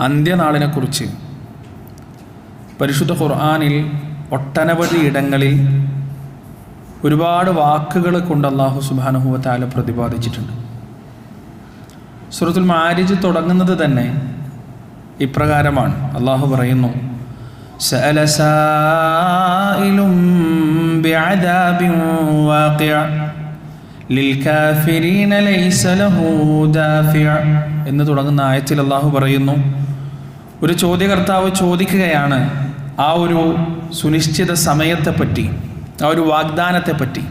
അന്ത്യനാളിനെക്കുറിച്ച്. പരിശുദ്ധ ഖുർആാനിൽ ഒട്ടനവധി ഇടങ്ങളിൽ ഒരുപാട് വാക്കുകൾ കൊണ്ട് അള്ളാഹു സുബാനുഹുവത്താല പ്രതിപാദിച്ചിട്ടുണ്ട്. സുഹൃത്തുൽ മാരിജ് തുടങ്ങുന്നത് തന്നെ ഇപ്രകാരമാണ്. അള്ളാഹു പറയുന്നു എന്ന് തുടങ്ങുന്ന ആയത്തിൽ അള്ളാഹു പറയുന്നു ഒരു ചോദ്യകർത്താവ് ചോദിക്കുകയാണ് ആ ഒരു സുനിശ്ചിത സമയത്തെപ്പറ്റി ആ ഒരു വാഗ്ദാനത്തെപ്പറ്റി.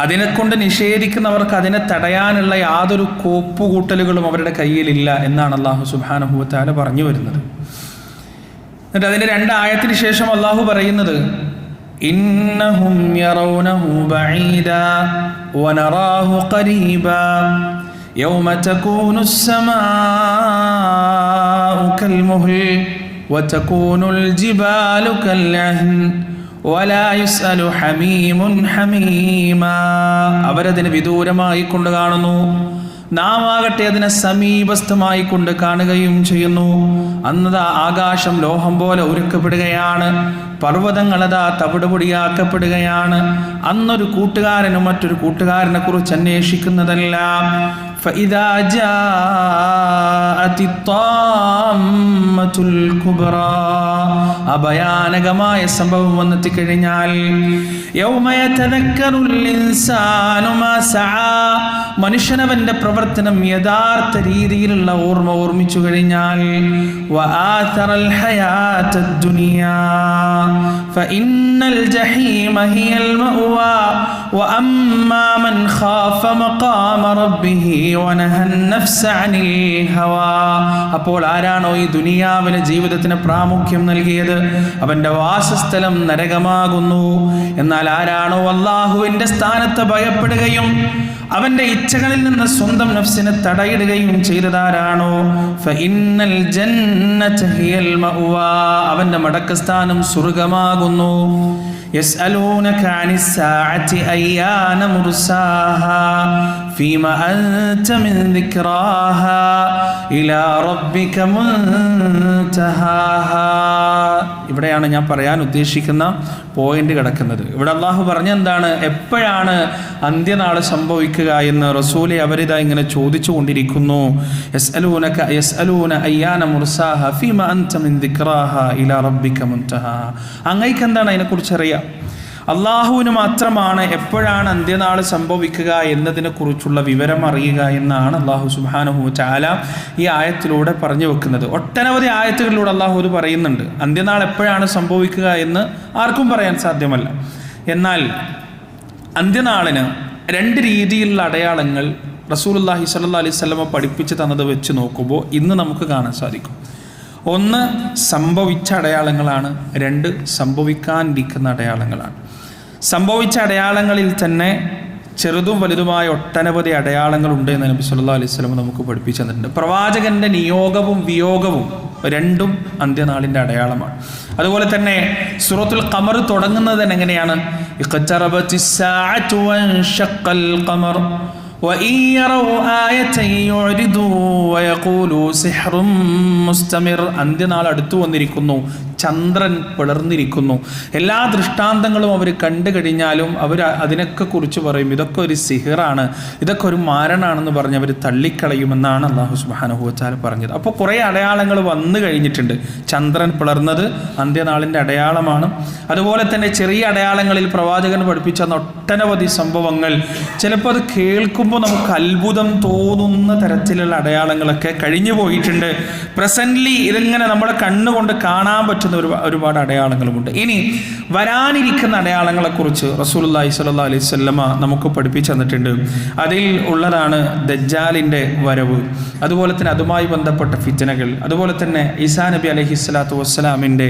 അതിനെക്കൊണ്ട് നിഷേധിക്കുന്നവർക്ക് അതിനെ തടയാനുള്ള യാതൊരു കോപ്പുകൂട്ടലുകളും അവരുടെ കയ്യിലില്ല എന്നാണ് അള്ളാഹു സുബാനഹുവത്താല പറഞ്ഞു വരുന്നത്. എന്നിട്ട് അതിന്റെ രണ്ട് ആയത്തിന് ശേഷം അള്ളാഹു പറയുന്നത് ഇന്നഹും യറൗനഹു ബഈദ വനറാഹു ഖരീബാ يوم تكون السماء كالمهل وتكون الجبال كالعهن ولا يسأل حميم حميما അവരതിന് വിദൂരമായി കൊണ്ട് കാണുന്നു നാം ആകട്ടെ അതിനെ സമീപസ്ഥമായി കൊണ്ട് കാണുകയും ചെയ്യുന്നു അന്നതാ ആകാശം ലോഹം പോലെ ഉരുക്കപ്പെടുകയാണ് പർവ്വതങ്ങളതാ തവിടുപൊടിയാക്കപ്പെടുകയാണ് അന്നൊരു കൂട്ടുകാരനും മറ്റൊരു കൂട്ടുകാരനെ കുറിച്ച് അന്വേഷിക്കുന്നതെല്ലാം فإذا جاءت الطامة الكبرى അഭയാനകമായ സംഭവം വന്നെത്തിക്കഴിഞ്ഞാൽ يوم يتذكر الإنسان ما سعى മനുഷ്യനവന്റെ പ്രവർത്തനം യഥാർത്ഥ രീതിയിലുള്ള ഓർമ്മ ഓർമ്മിച്ചു കഴിഞ്ഞാൽ وآثر الحياة الدنيا فإن الجحيم هي المأوى وأما من خاف مقام ربه ونهى النفس عن الهوى അപ്പോൾ ആരാണോ ഈ ദുനിയാവിന് ജീവിതത്തിന് പ്രാമുഖ്യം നൽകിയത് അവന്റെ വാസസ്ഥലം നരകമാകുന്നു എന്നാൽ ആരാണോ അള്ളാഹുവിന്റെ സ്ഥാനത്ത് ഭയപ്പെടുകയും അവന്റെ ഇച്ഛകളിൽ നിന്ന് സ്വന്തം നഫ്സിനെ തടയിടുകയും ചെയ്തതാരാണോ ഫഇന്നൽ ജന്നത ഹിയൽ മഅ്വാ അവന്റെ മടക്കസ്ഥാനം സ്വർഗമാകുന്നു يسألونك عن الساعة أيان مرساها؟ فيما أنت من ذكراها إلى ربك منتهاها. ഇവിടെയാണ് ഞാൻ പറയാൻ ഉദ്ദേശിക്കുന്ന പോയിന്റ് കിടക്കുന്നത്. ഇവിടെ അള്ളാഹു പറഞ്ഞെന്താണ്? എപ്പോഴാണ് അന്ത്യനാൾ സംഭവിക്കുക എന്ന് റസൂലെ അവരിതാ ഇങ്ങനെ ചോദിച്ചു കൊണ്ടിരിക്കുന്നു അങ്ങയ്ക്ക് എന്താണ് അതിനെക്കുറിച്ച് അറിയാം അള്ളാഹുവിന് മാത്രമാണ് എപ്പോഴാണ് അന്ത്യനാൾ സംഭവിക്കുക എന്നതിനെ കുറിച്ചുള്ള വിവരം അറിയുക എന്നാണ് അള്ളാഹു സുബാനഹു ചാല ഈ ആയത്തിലൂടെ പറഞ്ഞു വെക്കുന്നത്. ഒട്ടനവധി ആയത്തുകളിലൂടെ അള്ളാഹു ഇത് പറയുന്നുണ്ട്. അന്ത്യനാൾ എപ്പോഴാണ് സംഭവിക്കുക എന്ന് ആർക്കും പറയാൻ സാധ്യമല്ല. എന്നാൽ അന്ത്യനാളിന് രണ്ട് രീതിയിലുള്ള അടയാളങ്ങൾ റസൂലുല്ലാഹി സല്ലാ അലൈഹി സ്വലമ പഠിപ്പിച്ച് തന്നത് വെച്ച് നോക്കുമ്പോൾ ഇന്ന് നമുക്ക് കാണാൻ സാധിക്കും. ഒന്ന് സംഭവിച്ച അടയാളങ്ങളാണ്. രണ്ട് സംഭവിക്കാനിരിക്കുന്ന അടയാളങ്ങളാണ്. സംഭവിച്ച അടയാളങ്ങളിൽ തന്നെ ചെറുതും വലുതുമായ ഒട്ടനവധി അടയാളങ്ങളുണ്ട് എന്ന് നബി സല്ലാ അലൈഹി സ്വലം നമുക്ക് പഠിപ്പിച്ചു തന്നിട്ടുണ്ട്. പ്രവാചകന്റെ നിയോഗവും വിയോഗവും രണ്ടും അന്ത്യനാളിന്റെ അടയാളമാണ്. അതുപോലെ തന്നെ സുറത്തുൽ കമർ തുടങ്ങുന്നത് തന്നെ എങ്ങനെയാണ് ഇഖ്തറബത്തി സ്സാഅതു വൻഷഖൽ ഖമർ وإن يروا آية يعرضوا ويقولوا سحر مستمر അന്ത്യനാൾ അടുത്തു വന്നിരിക്കുന്നു ചന്ദ്രൻ പിളർന്നിരിക്കുന്നു എല്ലാ ദൃഷ്ടാന്തങ്ങളും അവർ കണ്ടു കഴിഞ്ഞാലും അവർ അതിനൊക്കെ കുറിച്ച് പറയും ഇതൊക്കെ ഒരു സിഹിറാണ് ഇതൊക്കെ ഒരു മാരണാണെന്ന് പറഞ്ഞ് അവർ തള്ളിക്കളയുമെന്നാണ് അള്ളാഹു സുബാനുഭവച്ചാൽ പറഞ്ഞത് അപ്പോൾ കുറേ അടയാളങ്ങൾ വന്നു കഴിഞ്ഞിട്ടുണ്ട് ചന്ദ്രൻ പിളർന്നത് അന്ത്യനാളിൻ്റെ അടയാളമാണ് അതുപോലെ തന്നെ ചെറിയ അടയാളങ്ങളിൽ പ്രവാചകൻ പഠിപ്പിച്ച ഒട്ടനവധി സംഭവങ്ങൾ ചിലപ്പോൾ അത് കേൾക്കുമ്പോൾ നമുക്ക് അത്ഭുതം തോന്നുന്ന തരത്തിലുള്ള അടയാളങ്ങളൊക്കെ കഴിഞ്ഞു പോയിട്ടുണ്ട്. പ്രസന്റ്ലി ഇതിങ്ങനെ നമ്മുടെ കണ്ണുകൊണ്ട് കാണാൻ പറ്റുന്ന ഒരു ഒരുപാട് അടയാളങ്ങളുമുണ്ട്. ഇനി വരാനിരിക്കുന്ന അടയാളങ്ങളെക്കുറിച്ച് റസൂലി സ്വല്ലല്ലാഹി അലൈഹി വസല്ലമ നമുക്ക് പഠിപ്പിച്ചു തന്നിട്ടുണ്ട്. അതിൽ ഉള്ളതാണ് ദജ്ജാലിന്റെ വരവ്. അതുപോലെ തന്നെ അതുമായി ബന്ധപ്പെട്ട ഫിത്തനകൾ അതുപോലെ തന്നെ ഇസാ നബി അലഹി സ്വലാത്തു വസ്സലാമിന്റെ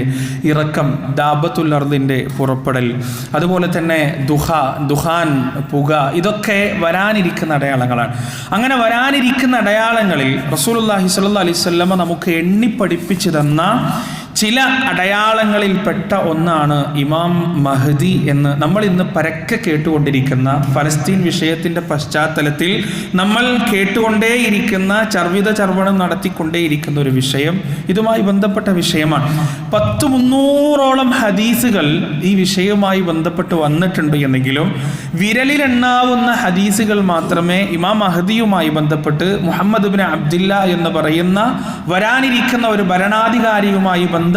ഇറക്കം ദാബത്തുൽ അർദിന്റെ പുറപ്പെടൽ. അതുപോലെ തന്നെ ദുഹ ദുഹാൻ പുക ഇതൊക്കെ വരാനിരിക്കുന്ന അടയാളങ്ങളാണ്. അങ്ങനെ വരാനിരിക്കുന്ന അടയാളങ്ങളിൽ റസൂൽ സ്വല്ലല്ലാഹി അലൈഹി വസല്ലമ നമുക്ക് എണ്ണി പഠിപ്പിച്ചു തന്ന ചില അടയാളങ്ങളിൽപ്പെട്ട ഒന്നാണ് ഇമാം മഹദി എന്ന് നമ്മൾ ഇന്ന് പരക്കെ കേട്ടുകൊണ്ടിരിക്കുന്ന ഫലസ്തീൻ വിഷയത്തിന്റെ പശ്ചാത്തലത്തിൽ നമ്മൾ കേട്ടുകൊണ്ടേയിരിക്കുന്ന ചർവിത ചർവണം നടത്തിക്കൊണ്ടേയിരിക്കുന്ന ഒരു വിഷയം ഇതുമായി ബന്ധപ്പെട്ട വിഷയമാണ്. പത്ത് മുന്നൂറോളം ഹദീസുകൾ ഈ വിഷയവുമായി ബന്ധപ്പെട്ട് വന്നിട്ടുണ്ട് എന്നെങ്കിലും വിരലിലെണ്ണാവുന്ന ഹദീസുകൾ മാത്രമേ ഇമാം മഹദിയുമായി ബന്ധപ്പെട്ട് മുഹമ്മദ് ബിൻ അബ്ദില്ല എന്ന് പറയുന്ന വരാനിരിക്കുന്ന ഒരു ഭരണാധികാരിയുമായി ബന്ധപ്പെട്ട്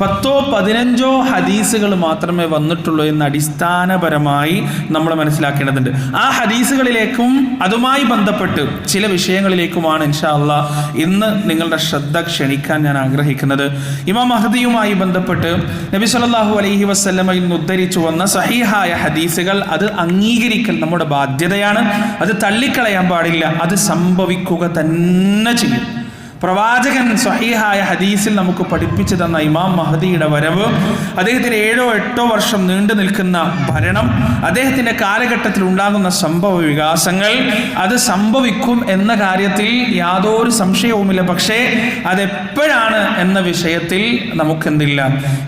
പത്തോ പതിനഞ്ചോ ഹദീസുകൾ മാത്രമേ വന്നിട്ടുള്ളൂ എന്ന് അടിസ്ഥാനപരമായി നമ്മൾ മനസ്സിലാക്കേണ്ടതുണ്ട്. ആ ഹദീസുകളിലേക്കും അതുമായി ബന്ധപ്പെട്ട് ചില വിഷയങ്ങളിലേക്കുമാണ് ഇൻഷാ അള്ളാ ഇന്ന് നിങ്ങളുടെ ശ്രദ്ധ ക്ഷണിക്കാൻ ഞാൻ ആഗ്രഹിക്കുന്നത്. ഇമാം മഹദിയുമായി ബന്ധപ്പെട്ട് നബി സല്ലല്ലാഹു അലൈഹി വസല്ലമയിൽ നിന്ന് ഉദ്ധരിച്ചു വന്ന സഹിഹായ ഹദീസുകൾ അത് അംഗീകരിക്കൽ നമ്മുടെ ബാധ്യതയാണ്. അത് തള്ളിക്കളയാൻ പാടില്ല. അത് സംഭവിക്കുക തന്നെ ചെയ്യും. പ്രവാചകൻ സ്വഹീഹായ ഹദീസിൽ നമുക്ക് പഠിപ്പിച്ചു തന്ന ഇമാം മഹദിയുടെ വരവ് അദ്ദേഹത്തിന് ഏഴോ എട്ടോ വർഷം നീണ്ടു നിൽക്കുന്ന ഭരണം അദ്ദേഹത്തിന്റെ കാലഘട്ടത്തിൽ ഉണ്ടാകുന്ന സംഭവ വികാസങ്ങൾ അത് സംഭവിക്കും എന്ന കാര്യത്തിൽ യാതൊരു സംശയവുമില്ല. പക്ഷേ അതെപ്പോഴാണ് എന്ന വിഷയത്തിൽ നമുക്കെന്തില്ല?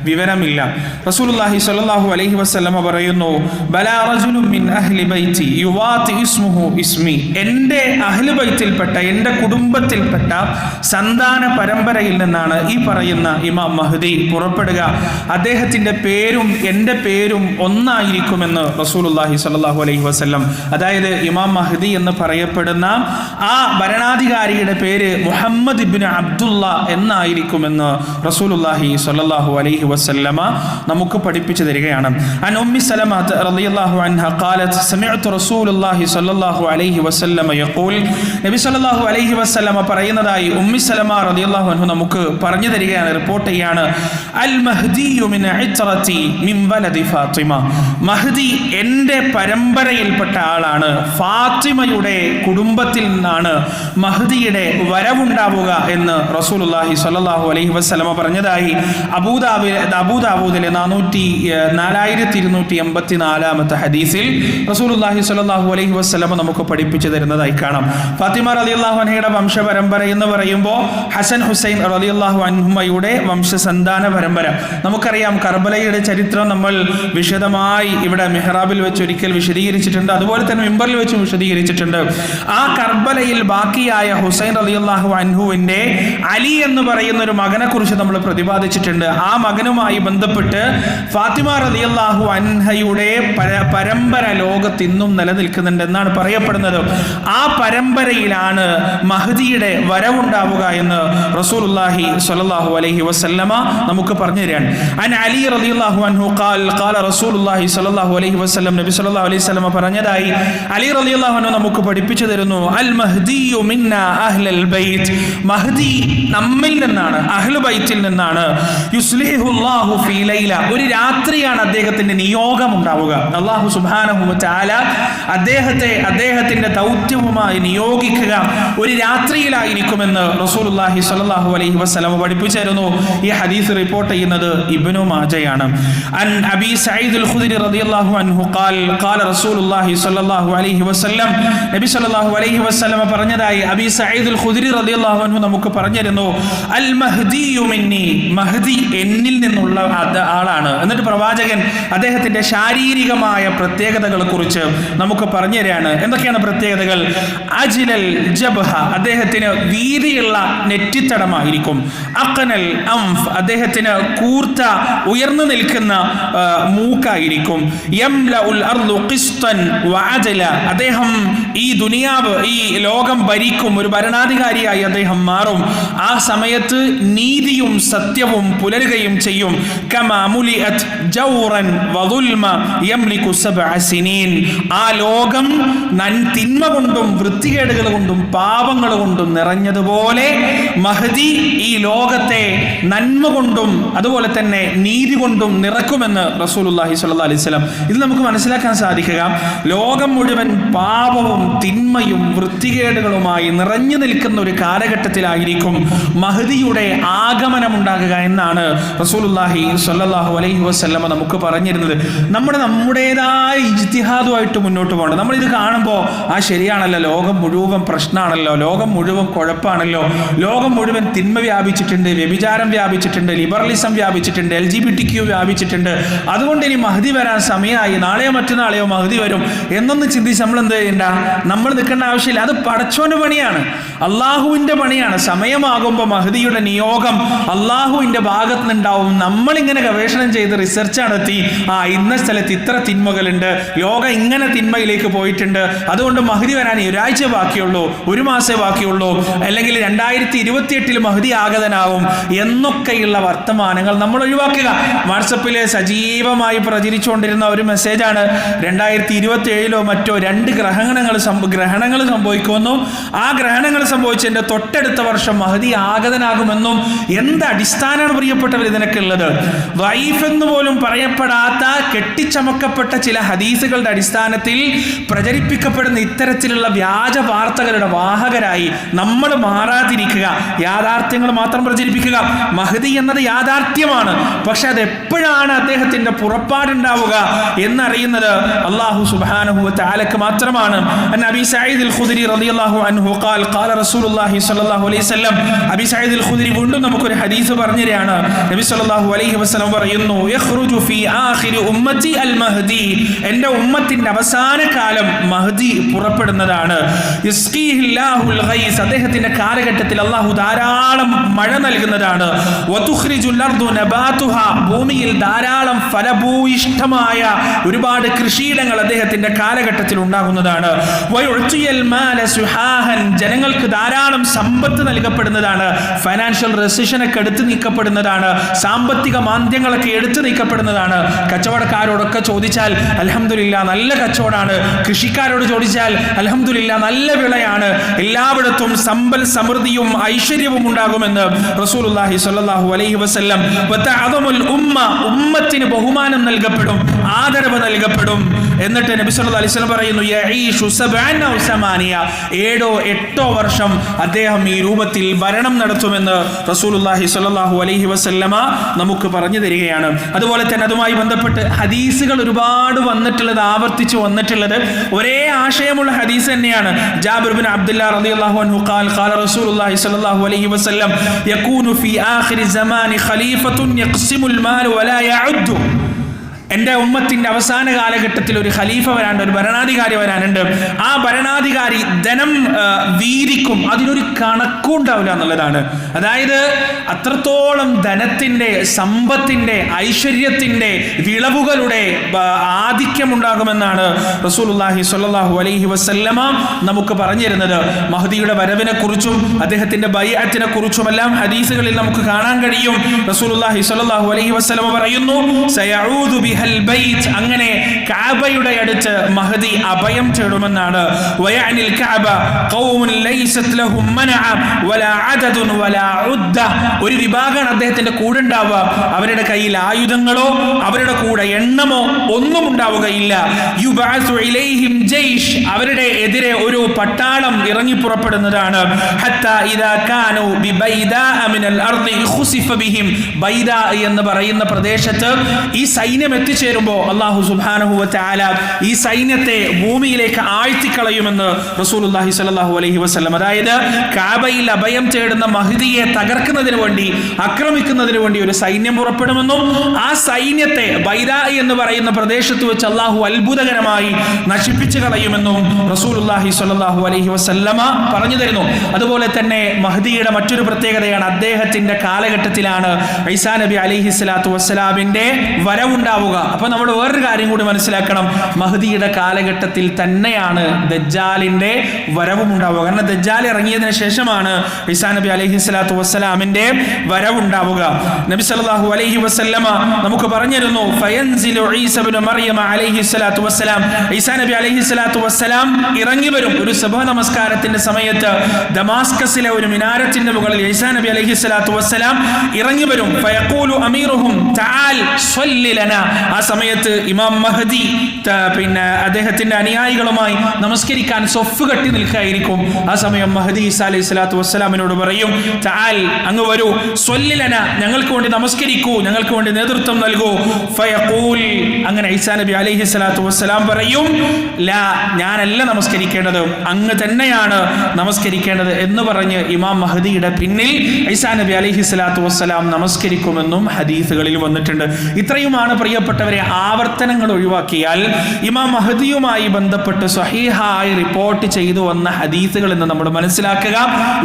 വിവരമില്ല. റസൂലുള്ളാഹി സ്വല്ലല്ലാഹു അലൈഹി വസല്ലമ പറയുന്നു ബലാ റജുലുൻ മിൻ അഹ്ലി ബൈതി യുവാതി ഇസ്മുഹു ഇസ്മി. എന്റെ അഹ്ലു ബൈത്തിൽപ്പെട്ട എന്റെ കുടുംബത്തിൽപ്പെട്ട സന്താന പരമ്പരയിൽ നിന്നാണ് ഈ പറയുന്ന ഇമാം മഹദി പുറപ്പെടുക അദ്ദേഹത്തിൻ്റെ പേരും എൻ്റെ പേരും ഒന്നായിരിക്കുമെന്ന് റസൂലുള്ളാഹി സ്വല്ലല്ലാഹു അലൈഹി വസല്ലം അതായത് ഇമാം മഹദി എന്ന് പറയപ്പെടുന്ന ആ ഭരണാധികാരിയുടെ പേര് മുഹമ്മദ് ഇബ്നു അബ്ദുള്ള എന്നായിരിക്കുമെന്ന് റസൂലുള്ളാഹി സ്വല്ലല്ലാഹു അലൈഹി വസല്ലമ നമുക്ക് പഠിപ്പിച്ചു തരികയാണ് അൻ ഉമ്മി സലമത്ത് റളിയല്ലാഹു അൻഹ قالت سمعت رسول الله صلى الله عليه وسلم يقول നബി സല്ലല്ലാഹു അലൈഹി വസല്ലമ പറയുന്നതായി ഉമ്മി സലമ റളിയല്ലാഹു അൻഹു നമുക്ക് പറഞ്ഞു തരികയാണ് റിപ്പോർട്ട് ചെയ്യാണ്. അൽ മഹ്ദിയു മിൻ ഇത്രതി മിൻ വലദി ഫാത്തിമ. മഹ്ദി എന്റെ പരമ്പരയിൽപ്പെട്ട ആളാണ്. ഫാത്തിമയുടെ കുടുംബത്തിൽ നിന്നാണ് മഹ്ദിയുടെ വരവുണ്ടാവുക എന്ന് റസൂലുള്ളാഹി സ്വല്ലല്ലാഹു അലൈഹി വസല്ലമ പറഞ്ഞതായി അബൂദാബി അബൂദാബൂദിലെ നാനൂറ്റി നാലായിരത്തി ഇരുന്നൂറ്റി എൺപത്തി നാലാമത്തെ ഹദീസിൽ റസൂലുള്ളാഹി സ്വല്ലല്ലാഹു അലൈഹി വസല്ലമ നമുക്ക് പഠിപ്പിച്ചു തരുന്നതായി കാണാം. ഫാത്തിമ റളിയല്ലാഹു അൻഹയുടെ വംശപരമ്പര എന്ന് പറയുമ്പോൾ ഹസൻ ഹുസൈൻ റളിയല്ലാഹു അൻഹുമയുടെ വംശസന്താന പരമ്പര. നമുക്കറിയാം കർബലയുടെ ചരിത്രം നമ്മൾ വിശദമായി ഇവിടെ മെഹ്റാബിൽ വെച്ച് ഒരിക്കൽ വിശദീകരിച്ചിട്ടുണ്ട്. അതുപോലെ തന്നെ മിമ്പറിൽ വെച്ച് വിശദീകരിച്ചിട്ടുണ്ട്. ആ കർബലയിൽ ബാക്കിയായ ഹുസൈൻ റളിയല്ലാഹു അൻഹുവിന്റെ അലി എന്ന് പറയുന്ന ഒരു മകനെ കുറിച്ച് നമ്മൾ പ്രതിപാദിച്ചിട്ടുണ്ട്. ആ മകനുമായി ബന്ധപ്പെട്ട് ഫാത്തിമ റളിയല്ലാഹു അൻഹയുടെ പരമ്പര ലോകത്ത് ഇന്നും നിലനിൽക്കുന്നുണ്ട് എന്നാണ് പറയപ്പെടുന്നത്. ആ പരമ്പരയിലാണ് മഹദിയുടെ വരവുണ്ടാവുക എന്ന് റസൂലുള്ളാഹി സ്വല്ലല്ലാഹു അലൈഹി വസല്ലമ നമുക്ക് പറഞ്ഞു തരാൻ അൻ അലി റളിയല്ലാഹു അൻഹു ഖാൽ ഖാല റസൂലുള്ളാഹി സ്വല്ലല്ലാഹു അലൈഹി വസല്ലം നബി സ്വല്ലല്ലാഹു അലൈഹി വസല്ലമ പറഞ്ഞതായി. അലി റളിയല്ലാഹു അൻഹു നമുക്ക് പഠിപ്പിച്ചു തരുന്നു അൽ മഹ്ദിയു മിന്ന അഹ്ലൽ ബൈത്ത്. മഹ്ദി നമ്മിൽ നിന്നാണ് അഹ്ലു ബൈത്തിൽ നിന്നാണ്. യുസ്ലിഹുല്ലാഹു ഫീ ലൈല. ഒരു രാത്രിയാണ് അദ്ദേഹത്തിന്റെ നിയോഗം ഉണ്ടാവുക. അള്ളാഹു സുബ്ഹാനഹു വതആല അദ്ദേഹത്തെ അദ്ദേഹത്തിന്റെ ദൗത്യവുമായി നിയോഗിക്കുക. ഒരു രാത്രിയിലായിരിക്കുമെന്ന് റസൂലുള്ളാഹി സ്വല്ലല്ലാഹു അലൈഹി വസല്ലം പഠിപ്പിച്ചിരുന്നു. ഈ ഹദീസ് റിപ്പോർട്ട് ചെയ്യുന്നത് ഇബ്നു മാജയാണ്. അൻ അബി സഈദ് അൽ ഖുദരി റളിയല്ലാഹു അൻഹു ഖാൽ ഖാല റസൂലുള്ളാഹി സ്വല്ലല്ലാഹു അലൈഹി വസല്ലം നബി സ്വല്ലല്ലാഹു അലൈഹി വസല്ലം പറഞ്ഞതായി അബി സഈദ് അൽ ഖുദരി റളിയല്ലാഹു അൻഹു നമുക്ക് പറഞ്ഞിരുന്നു. അൽ മഹ്ദിയു മിന്നി മഹ്ദി എന്നിൽ നിന്നുള്ള ആളാണ്. എന്നിട്ട് പ്രവാചകൻ അദ്ദേഹത്തിന്റെ ശാരീരികമായ പ്രത്യേകതകളെ കുറിച്ച് നമുക്ക് പറഞ്ഞു തരാണ് എന്തൊക്കെയാണ് പ്രത്യേകതകൾ? അജിലൽ ജബഹ അദ്ദേഹത്തിന് വീതിയുള്ള നെറ്റിത്തടമായിരിക്കും. അക്കനൽ അംഫ് അദ്ദേഹത്തിന് കൂർത്ത ഉയർന്നു നിൽക്കുന്ന മൂക്കായിരിക്കും. അദ്ദേഹം ഈ ദുനിയാവ് ഈ ലോകം ഭരിക്കും. ഒരു ഭരണാധികാരിയായി അദ്ദേഹം മാറും. ആ സമയത്ത് നീതിയും സത്യവും പുലരുകയും ചെയ്യും. ആ ലോകം നൻ തിന്മ കൊണ്ടും വൃത്തികേടുകൾ കൊണ്ടും പാപങ്ങൾ കൊണ്ടും നിറഞ്ഞതുപോലെ മഹദി ഈ ലോകത്തെ നന്മ കൊണ്ടും അതുപോലെ തന്നെ നീതി കൊണ്ടും നിറക്കുമെന്ന് റസൂലുള്ളാഹി സ്വല്ലല്ലാഹി അലൈഹി സ്വലം ഇത് നമുക്ക് മനസ്സിലാക്കാൻ സാധിക്കുക. ലോകം മുഴുവൻ പാപവും തിന്മയും വൃത്തികേടുകളുമായി നിറഞ്ഞു നിൽക്കുന്ന ഒരു കാലഘട്ടത്തിലായിരിക്കും മഹദിയുടെ ആഗമനം ഉണ്ടാകുക എന്നാണ് റസൂലുള്ളാഹി സ്വല്ലല്ലാഹു അലൈഹി വസ്ലമ നമുക്ക് പറഞ്ഞിരുന്നത്. നമ്മുടെ നമ്മുടേതായ ഇജ്തിഹാദുമായിട്ട് മുന്നോട്ട് പോകണം നമ്മളിത് കാണുമ്പോൾ ആ ശരിയാണല്ലോ ലോകം മുഴുവൻ പ്രശ്നമാണല്ലോ ലോകം മുഴുവൻ കുഴപ്പമാണല്ലോ അറിയോ ലോകം മുഴുവൻ തിന്മ വ്യാപിച്ചിട്ടുണ്ട് വ്യഭിചാരം വ്യാപിച്ചിട്ടുണ്ട് liberalism വ്യാപിച്ചിട്ടുണ്ട് L G B T Q വ്യാപിച്ചിട്ടുണ്ട്. അതുകൊണ്ട് ഇനി മഹതി വരാൻ സമയമായി. നാളെയോ മറ്റന്നാളെയോ മഹതി വരും. എന്നൊന്ന് ചിന്തിച്ച് നമ്മൾ എന്ത് ചെയ്യണ്ട? നമ്മൾ നിൽക്കേണ്ട ആവശ്യമില്ല. അത് പടച്ചോന്റെ പണിയാണ്. അള്ളാഹുവിന്റെ പണിയാണ്. സമയമാകുമ്പോൾ മഹദിയുടെ നിയോഗം അള്ളാഹുവിന്റെ ഭാഗത്ത് നിന്നുണ്ടാവും നമ്മളിങ്ങനെ ഗവേഷണം ചെയ്ത് റിസർച്ച് നടത്തി ആ ഇന്ന സ്ഥലത്ത് ഇത്ര തിന്മകളുണ്ട്. യോഗ ഇങ്ങനെ തിന്മയിലേക്ക് പോയിട്ടുണ്ട്. അതുകൊണ്ട് മഹദി വരാൻ ഒരാഴ്ച ബാക്കിയുള്ളൂ. ഒരു മാസേ ബാക്കിയുള്ളൂ. അല്ലെങ്കിൽ രണ്ടായിരത്തി ഇരുപത്തിയെട്ടിൽ മഹദി ആഗതനാവും എന്നൊക്കെയുള്ള വർത്തമാനങ്ങൾ നമ്മൾ ഒഴിവാക്കുക. വാട്സപ്പിൽ സജീവമായി പ്രചരിച്ചുകൊണ്ടിരുന്ന ഒരു മെസ്സേജാണ്. രണ്ടായിരത്തി ഇരുപത്തി ഏഴിലോ മറ്റോ രണ്ട് ഗ്രഹണങ്ങൾ ഗ്രഹണങ്ങൾ സംഭവിക്കുമെന്നും ആ ഗ്രഹണങ്ങൾ സംഭവിച്ചതിന്റെ തൊട്ടടുത്ത വർഷം മഹദി ആഗതനാകുമെന്നും എന്ത് അടിസ്ഥാനമാണ് പ്രിയപ്പെട്ടവർ ഇതിനൊക്കെ ഉള്ളത് വൈഫ് എന്ന് പോലും പറയപ്പെടാത്ത കെട്ടിച്ചമക്കപ്പെട്ട ചില ഹദീസുകളുടെ അടിസ്ഥാനത്തിൽ പ്രചരിപ്പിക്കപ്പെടുന്ന ഇത്തരത്തിലുള്ള വ്യാജ വാർത്തകളുടെ വാഹകരായി നമ്മൾ മാറാതിരിക്കുക യാഥാർത്ഥ്യങ്ങൾ മാത്രം പ്രചരിപ്പിക്കുക. മഹദി എന്നത് യാഥാർത്ഥ്യമാണ്. പക്ഷെ അത് എപ്പോഴാണ് അദ്ദേഹത്തിന്റെ പുറപ്പാടുണ്ടാവുക എന്നറിയുന്നത് അള്ളാഹു സുബാനഹു താലക്ക് മാത്രമാണ്. നബി റളിയല്ലാഹു അൻഹു വീണ്ടും നമുക്കൊരു ഹദീസ് പറഞ്ഞു നബി പറയുന്നു യഖ്റുജു ഫീ ആഖിരി മഹ്ദി എന്റെ ഉമ്മത്തിന്റെ അവസാന കാലം മഹ്ദി പുറപ്പെടുന്നതാണ്. ഗൈസ് അദ്ദേഹത്തിന്റെ കാലഘട്ടത്തിൽ അള്ളാഹു ധാരാളം മഴ നൽകുന്നതാണ്. ഭൂമിയിൽ ധാരാളം ഫലഭൂയിഷ്ടമായ ഒരുപാട് കൃഷിയിടങ്ങൾ അദ്ദേഹത്തിന്റെ കാലഘട്ടത്തിൽ ഉണ്ടാകുന്നതാണ്. ജനങ്ങൾക്ക് ധാരാളം സമ്പത്ത് നൽകപ്പെടുന്നതാണ്. ഫൈനാൻഷ്യൽ റെസിഷനൊക്കെ എടുത്തു നീക്കപ്പെടുന്നതാണ്. സാമ്പത്തിക മാന്ദ്യങ്ങളൊക്കെ എടുത്തു നീക്കപ്പെടുന്നതാണ്. കച്ചവടക്കാരോടൊക്കെ ചോദിച്ചാൽ അലഹമില്ല നല്ല കച്ചവടമാണ് കൃഷിക്കാരോട് ചോദിച്ചാൽ അലഹമില്ല നല്ല വിളയാണ്. എല്ലായിടത്തും സമ്പൽ സമൃദ്ധിയും ഐശ്വര്യവും ഉണ്ടാകുമെന്ന് റസൂലുള്ളാഹി സ്വല്ലല്ലാഹു അലൈഹി വതഅദമുൽ ഉമ്മ ഉമ്മത്തിന് ബഹുമാനം നൽകപ്പെടും. ആദരവ് നൽകപ്പെടും. എന്നിട്ട് നബി സല്ലല്ലാഹു അലൈഹി വസല്ലം പറയുന്നു ഏഴോ എട്ടോ വർഷം അദ്ദേഹം ഈ രൂപത്തിൽ ഭരണം നടത്തുമെന്ന് റസൂലുള്ളാഹി സ്വല്ലാഹു അലൈഹി വസല്ലമ നമുക്ക് പറഞ്ഞു തരികയാണ്. അതുപോലെ തന്നെ അതുമായി ബന്ധപ്പെട്ട് ഹദീസുകൾ ഒരുപാട് വന്നിട്ടുള്ളത് ആവർത്തിച്ച് വന്നിട്ടുള്ളത് ഒരേ ആശയമുള്ള ഹദീസ് തന്നെയാണ്. ജാബിർബിൻ ബിൻ അബ്ദുല്ലാ റളിയല്ലാഹു അൻഹു ഖാൽ ഖാല റസൂലുള്ളാഹി സ്വല്ലല്ലാഹു അലൈഹി വസല്ലം യകൂനു ഫീ ആഖിരി സമാനി ഖലീഫത്തുൻ യഖ്സിമുൽ മാൽ വലാ യഉദ്ദു എന്റെ ഉമ്മത്തിന്റെ അവസാന കാലഘട്ടത്തിൽ ഒരു ഖലീഫ വരാനുണ്ട് ഒരു ഭരണാധികാരി വരാനുണ്ട്. ആ ഭരണാധികാരി ധനം വീതിക്കും അതിനൊരു കണക്കുണ്ടാവില്ല എന്നുള്ളതാണ്. അതായത് അത്രത്തോളം ധനത്തിന്റെ സമ്പത്തിന്റെ ഐശ്വര്യത്തിന്റെ വിളവുകളുടെ ആധിക്യമുണ്ടാകുമെന്നാണ് റസൂലുള്ളാഹി സ്വല്ലല്ലാഹു അലൈഹി വസല്ലമ നമുക്ക് പറഞ്ഞു തരുന്നത് മഹദിയുടെ വരവിനെ കുറിച്ചും അദ്ദേഹത്തിന്റെ ബൈഅത്തിനെ കുറിച്ചുമെല്ലാം ഹദീസുകളിൽ നമുക്ക് കാണാൻ കഴിയും. റസൂലുള്ളാഹി സ്വല്ലല്ലാഹു അലൈഹി വസ്ലമ പറയുന്നു ബിഹൽ ബൈത്ത്. അങ്ങനെ കാബയുടെ അടുത്ത് മഹദി അഭയം തേടുമെന്നാണ്. വയാനിൽ കഅബ ഖൗമുൻ ലൈസത് ലഹും മനഅ വലാ അദദുൻ വലാ ഉദ്ദ. ഒരു വിഭാഗമാണ് അദ്ദേഹത്തിന്റെ കൂടെ ഉണ്ടാവുക. അവരുടെ കയ്യിൽ ആയുധങ്ങളോ അവരുടെ കൂടെ എണ്ണമോ ഒന്നും ഉണ്ടാവുകയില്ല. യുബഅസു ഇലൈഹിം ജയ്ഷ്. അവരുടെ എതിരെ ഒരു പട്ടാളം ഇറങ്ങി പുറപ്പെടുന്നതാണ്. ഹത്താ ഇദാ കാനു ബിബൈദാ മിനൽ അർദി ഖുസിഫ ബിഹിം. ബൈദ എന്ന് പറയുന്ന പ്രദേശത്ത് ഈ സൈന്യം എത്തിച്ചേരുമ്പോൾ അള്ളാഹു സുബാനഹുല ഈ സൈന്യത്തെ ഭൂമിയിലേക്ക് ആഴ്ത്തിക്കളയുമെന്ന് റസൂലുള്ളാഹി സലാഹു അലഹി വസ്ലം അതായത് കാബയിൽ അഭയം തേടുന്ന മഹദിയെ തകർക്കുന്നതിന് വേണ്ടി ആക്രമിക്കുന്നതിന് വേണ്ടി ഒരു സൈന്യം പുറപ്പെടുമെന്നും ആ സൈന്യത്തെ ബൈദ എന്ന് പറയുന്ന പ്രദേശത്ത് വെച്ച് അള്ളാഹു അത്ഭുതകരമായി നശിപ്പിച്ചു കളയുമെന്നും റസൂലുള്ളാഹി സലാഹു അലഹി വസല്ലമ പറഞ്ഞു തരുന്നു. അതുപോലെ തന്നെ മഹദിയുടെ മറ്റൊരു പ്രത്യേകതയാണ് അദ്ദേഹത്തിന്റെ കാലഘട്ടത്തിലാണ് ഐസാ നബി അലിഹി സ്വലാത്തു വസ്സലാമിന്റെ വരവുണ്ടാവുക. അപ്പൊ നമ്മൾ വേറൊരു കാര്യം കൂടി മനസ്സിലാക്കണം. മഹദിയുടെ കാലഘട്ടത്തിൽ തന്നെയാണ് ദജ്ജാലിന്റെ വരവും ഉണ്ടാവുക കാരണം ദജ്ജാൽ ഇറങ്ങിയതിനു ശേഷമാണ് ഈസാ നബി അലഹി സ്വലാത്തു വസ്സലാമിന്റെ വരവുണ്ടാവുക. നബി സല്ലല്ലാഹു അലഹി വസല്ലമ നമുക്ക് പറഞ്ഞിരുന്നു ഈസ നബി ഇറങ്ങി വരും. ഒരു സഭ നമസ്കാരത്തിന്റെ സമയത്ത് ദമാസ്കസിലെ ഒരു മിനാരത്തിന്റെ മുകളിൽ ഈസാ നബി അലഹി സ്വലാത്തു വസ്സലാം ഇറങ്ങി വരും. അമീറുഹും ലനാ. ആ സമയത്ത് ഇമാം മഹദി പിന്നെ അദ്ദേഹത്തിന്റെ അനുയായികളുമായി നമസ്കരിക്കാൻ സൊഫ് കെട്ടി നിൽക്കായിരിക്കും ആ സമയം മഹദി ഈസാ അലൈഹി സ്വലാത്തു വസ്സലാമിനോട് പറയും താൽ അങ്ങ് വരൂ. സ്വല്ലിലന ഞങ്ങൾക്ക് വേണ്ടി നമസ്കരിക്കൂ. ഞങ്ങൾക്ക് വേണ്ടി നേതൃത്വം നൽകൂ. ഫയഖൂൽ അങ്ങനെ ഈസാ നബി അലൈഹി സ്വലാത്തു വസ്സലാം പറയും ലാ ഞാനല്ല നമസ്കരിക്കേണ്ടത്. അങ്ങ് തന്നെയാണ് നമസ്കരിക്കേണ്ടത്. എന്ന് പറഞ്ഞ് ഇമാം മഹദിയുടെ പിന്നിൽ ഈസാ നബി അലൈഹി സ്വലാത്തു വസ്സലാം നമസ്കരിക്കുമെന്നും ഹദീസുകളിൽ വന്നിട്ടുണ്ട്. ഇത്രയുമാണ് പ്രിയപ്പെട്ടവരെ ആവർത്തനങ്ങൾ ഒഴിവാക്കിയാൽ ഇമാം മഹദിയുമായി ബന്ധപ്പെട്ട് സ്വഹീഹായി റിപ്പോർട്ട് ചെയ്തു വന്ന ഹദീസുകൾ എന്ന് നമ്മൾ മനസ്സിലാക്കുക.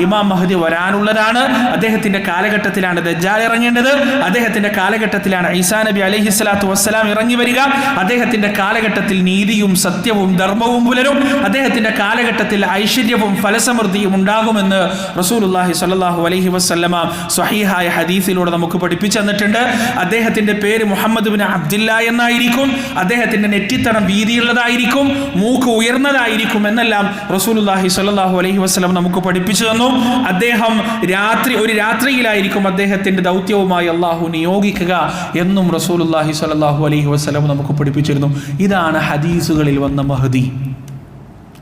ഇമാം മഹദി വരാനുള്ളതാണ്. അദ്ദേഹത്തിന്റെ കാലഘട്ടത്തിലാണ് ദജ്ജാൽ ഇറങ്ങേണ്ടത്. അദ്ദേഹത്തിന്റെ കാലഘട്ടത്തിലാണ് ഈസാ നബി അലൈഹി സ്വലാത്തു വസ്സലാം ഇറങ്ങി വരിക. അദ്ദേഹത്തിന്റെ കാലഘട്ടത്തിൽ നീതിയും സത്യവും ധർമ്മവും പുലരും. അദ്ദേഹത്തിന്റെ കാലഘട്ടത്തിൽ ഐശ്വര്യവും ഫലസമൃദ്ധിയും ഉണ്ടാകുമെന്ന് റസൂലുള്ളാഹി സ്വല്ലല്ലാഹു അലഹി വസ്ലമ സ്വഹീഹായ ഹദീസിലൂടെ നമുക്ക് പഠിപ്പിച്ചു തന്നിട്ടുണ്ട്. അദ്ദേഹത്തിന്റെ പേര് മുഹമ്മദ് ബിൻ അബ്ദില്ല എന്നായിരിക്കും. അദ്ദേഹത്തിന്റെ നെറ്റിത്തടം വീതിയുള്ളതായിരിക്കും മൂക്ക് ഉയർന്നതായിരിക്കും എന്നെല്ലാം റസൂലുള്ളാഹി സ്വല്ലല്ലാഹു അലൈഹി വസ്ലം നമുക്ക് പഠിപ്പിച്ചു തന്നു. അദ്ദേഹം രാത്രി ഒരു രാത്രിയിലായിരിക്കും അദ്ദേഹത്തിന്റെ ദൗത്യവുമായി അള്ളാഹു നിയോഗിക്കുക എന്നും റസൂലുള്ളാഹി സ്വല്ലല്ലാഹു അലൈഹി വസ്ലം നമുക്ക് പഠിപ്പിച്ചിരുന്നു. ഇതാണ് ഹദീസുകളിൽ വന്ന മഹദി.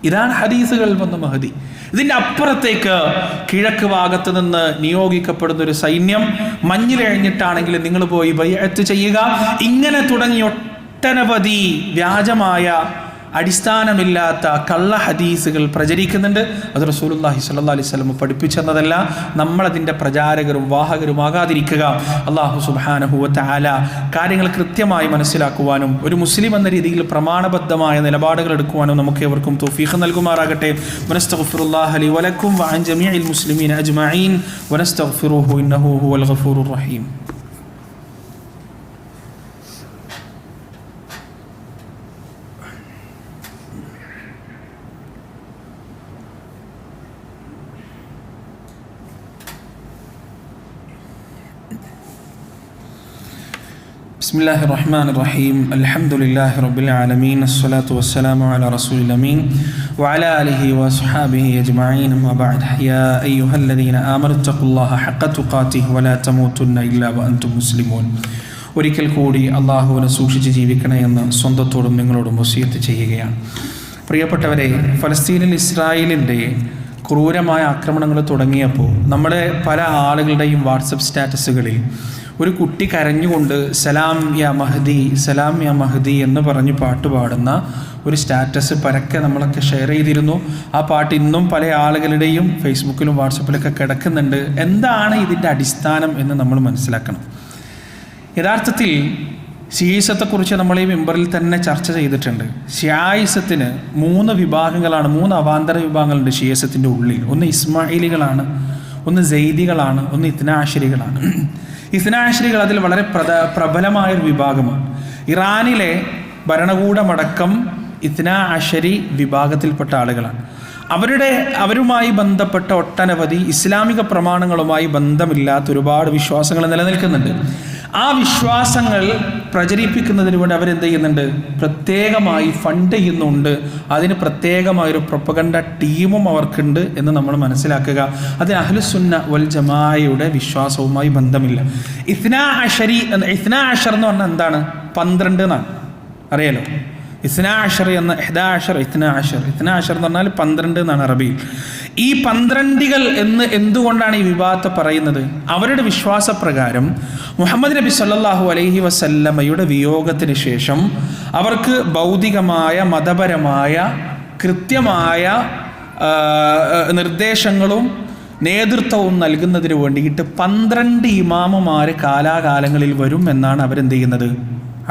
ഇതാണ് ഹദീസുകളിൽ വന്ന മഹദി. ഇതിന്റെ അപ്പുറത്തേക്ക് കിഴക്ക് ഭാഗത്ത് നിന്ന് നിയോഗിക്കപ്പെടുന്ന ഒരു സൈന്യം മഞ്ഞിലഴിഞ്ഞിട്ടാണെങ്കിൽ നിങ്ങൾ പോയി ബയ്യത്ത് ചെയ്യുക. ഇങ്ങനെ തുടങ്ങി ഒട്ടനവധി വ്യാജമായ അടിസ്ഥാനമില്ലാത്ത കള്ള ഹദീസുകൾ പ്രചരിക്കുന്നുണ്ട്. അത് റസൂലുല്ലാഹി സ്വല്ലല്ലാഹി അലൈഹി വസല്ലം പഠിപ്പിച്ചെന്നതല്ല നമ്മളതിന്റെ പ്രചാരകരും വാഹകരുമാകാതിരിക്കുക. അള്ളാഹു സുബ്ഹാനഹു വതആല കാര്യങ്ങൾ കൃത്യമായി മനസ്സിലാക്കുവാനും ഒരു മുസ്ലിം എന്ന രീതിയിൽ പ്രമാണബദ്ധമായ നിലപാടുകൾ എടുക്കുവാനും നമുക്ക് ഏവർക്കും തോഫീഖ് നൽകുമാറാകട്ടെ. വനസ്തഗ്ഫിറുല്ലാഹ ലി വലക്കും വഅൻ ജമീഇൽ മുസ്ലിമീന അജ്മഈൻ. വനസ്തഗ്ഫിറുഹു ഇന്നഹു ഹുവൽ ഗഫൂറുർ റഹീം. بسم الله الرحمن الرحيم الحمد لله رب العالمين الصلاة والسلام على رسول الأمين وعلى آله وصحابه أجمعين أما بعد يا أيها الذين آمنوا اتقوا الله حق تقاته ولا تموتن إلا وأنتم مسلمون ഒരിക്കൽ കൂടി അള്ളാഹുവിനെ സൂക്ഷിച്ച് ജീവിക്കണേ എന്ന് സ്വന്തത്തോടും നിങ്ങളോടും വസീയത്ത് ചെയ്യുകയാണ് പ്രിയപ്പെട്ടവരെ ഫലസ്തീനിൽ ഇസ്രായേലിൻ്റെ ക്രൂരമായ ആക്രമണങ്ങൾ തുടങ്ങിയപ്പോൾ നമ്മുടെ പല ആളുകളുടെയും വാട്സപ്പ് സ്റ്റാറ്റസുകളിൽ ഒരു കുട്ടി കരഞ്ഞുകൊണ്ട് സലാം യാ മഹദി സലാം യാ മഹദി എന്ന് പറഞ്ഞ് പാട്ട് പാടുന്ന ഒരു സ്റ്റാറ്റസ് പരക്കെ നമ്മളൊക്കെ ഷെയർ ചെയ്തിരുന്നു. ആ പാട്ട് ഇന്നും പല ആളുകളുടെയും ഫേസ്ബുക്കിലും വാട്സപ്പിലൊക്കെ കിടക്കുന്നുണ്ട്. എന്താണ് ഇതിന്റെ അടിസ്ഥാനം എന്ന് നമ്മൾ മനസ്സിലാക്കണം. യഥാർത്ഥത്തിൽ ഷിയായിസത്തെക്കുറിച്ച് നമ്മൾ ഈ മെമ്പറിൽ തന്നെ ചർച്ച ചെയ്തിട്ടുണ്ട്. ഷിയായിസത്തിന് മൂന്ന് വിഭാഗങ്ങളാണ് മൂന്ന് അവാന്തര വിഭാഗങ്ങളുണ്ട് ഷിയാസത്തിന്റെ ഉള്ളിൽ. ഒന്ന് ഇസ്മായിലികളാണ് ഒന്ന് ജെയ്ദികളാണ് ഒന്ന് ഇത്നാശരികളാണ്. ഇത്നാശരികൾ അതിൽ വളരെ പ്രധ പ്രബലമായൊരു വിഭാഗമാണ്. ഇറാനിലെ ഭരണകൂടമടക്കം ഇത്നാ അഷരി വിഭാഗത്തിൽപ്പെട്ട ആളുകളാണ്. അവരുടെ അവരുമായി ബന്ധപ്പെട്ട ഒട്ടനവധി ഇസ്ലാമിക പ്രമാണങ്ങളുമായി ബന്ധമില്ലാത്ത ഒരുപാട് വിശ്വാസങ്ങൾ നിലനിൽക്കുന്നുണ്ട്. ആ വിശ്വാസങ്ങൾ പ്രചരിപ്പിക്കുന്നതിന് വേണ്ടി അവരെന്ത് ചെയ്യുന്നുണ്ട്? പ്രത്യേകമായി ഫണ്ട് ചെയ്യുന്നുണ്ട്. അതിന് പ്രത്യേകമായൊരു പ്രൊപ്പഗണ്ട ടീമും അവർക്കുണ്ട് എന്ന് നമ്മൾ മനസ്സിലാക്കുക. അത് അഹ്ലുസുന്ന വൽ ജമായയുടെ വിശ്വാസവുമായി ബന്ധമില്ല. ഇസ്നാ അഷരി ഇസ്ന ഇസ്നാ അഷർ എന്ന് പറഞ്ഞാൽ എന്താണ്? പന്ത്രണ്ട് എന്നാണ്. അറിയാലോ? ഇസ്നാ അഷർ എന്ന ഇഹ്ദാ അഷർ ഇത്നാ അഷർ. ഇത്നാ അഷർ എന്ന് പറഞ്ഞാൽ പന്ത്രണ്ട് എന്നാണ് അറബിയിൽ. ഈ പന്ത്രണ്ടികൾ എന്ന് എന്തുകൊണ്ടാണ് ഈ വിവാദത്തെ പറയുന്നത്? അവരുടെ വിശ്വാസപ്രകാരം മുഹമ്മദ് നബി സല്ലാഹു അലൈഹി വസല്ലമ്മയുടെ വിയോഗത്തിന് ശേഷം അവർക്ക് ഭൗതികമായ മതപരമായ കൃത്യമായ നിർദ്ദേശങ്ങളും നേതൃത്വവും നൽകുന്നതിന് വേണ്ടിയിട്ട് പന്ത്രണ്ട് ഇമാമുമാർ കാലാകാലങ്ങളിൽ വരും എന്നാണ് അവരെന്ത് ചെയ്യുന്നത്?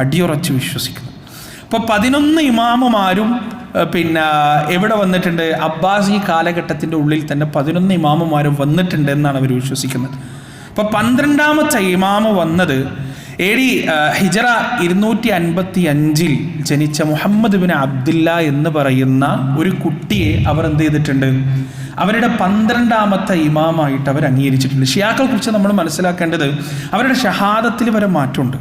അടിയുറച്ച് വിശ്വസിക്കുന്നത് ഇപ്പോൾ പതിനൊന്ന് ഇമാമുമാരും പിന്നെ എവിടെ വന്നിട്ടുണ്ട്? അബ്ബാസി കാലഘട്ടത്തിന്റെ ഉള്ളിൽ തന്നെ പതിനൊന്ന് ഇമാമുമാരും വന്നിട്ടുണ്ട് എന്നാണ് അവർ വിശ്വസിക്കുന്നത്. അപ്പോൾ പന്ത്രണ്ടാമത്തെ ഇമാമ വന്നത് എ ഡി ഹിജറ ഇരുന്നൂറ്റി അൻപത്തി അഞ്ചിൽ ജനിച്ച മുഹമ്മദ് ബിൻ അബ്ദില്ല എന്ന് പറയുന്ന ഒരു കുട്ടിയെ അവർ എന്ത് ചെയ്തിട്ടുണ്ട്? അവരുടെ പന്ത്രണ്ടാമത്തെ ഇമാമായിട്ട് അവർ അംഗീകരിച്ചിട്ടുണ്ട്. ഷിയാക്കളെ കുറിച്ച് നമ്മൾ മനസ്സിലാക്കേണ്ടത് അവരുടെ ഷഹാദത്തിൽ വരെ മാറ്റമുണ്ട്.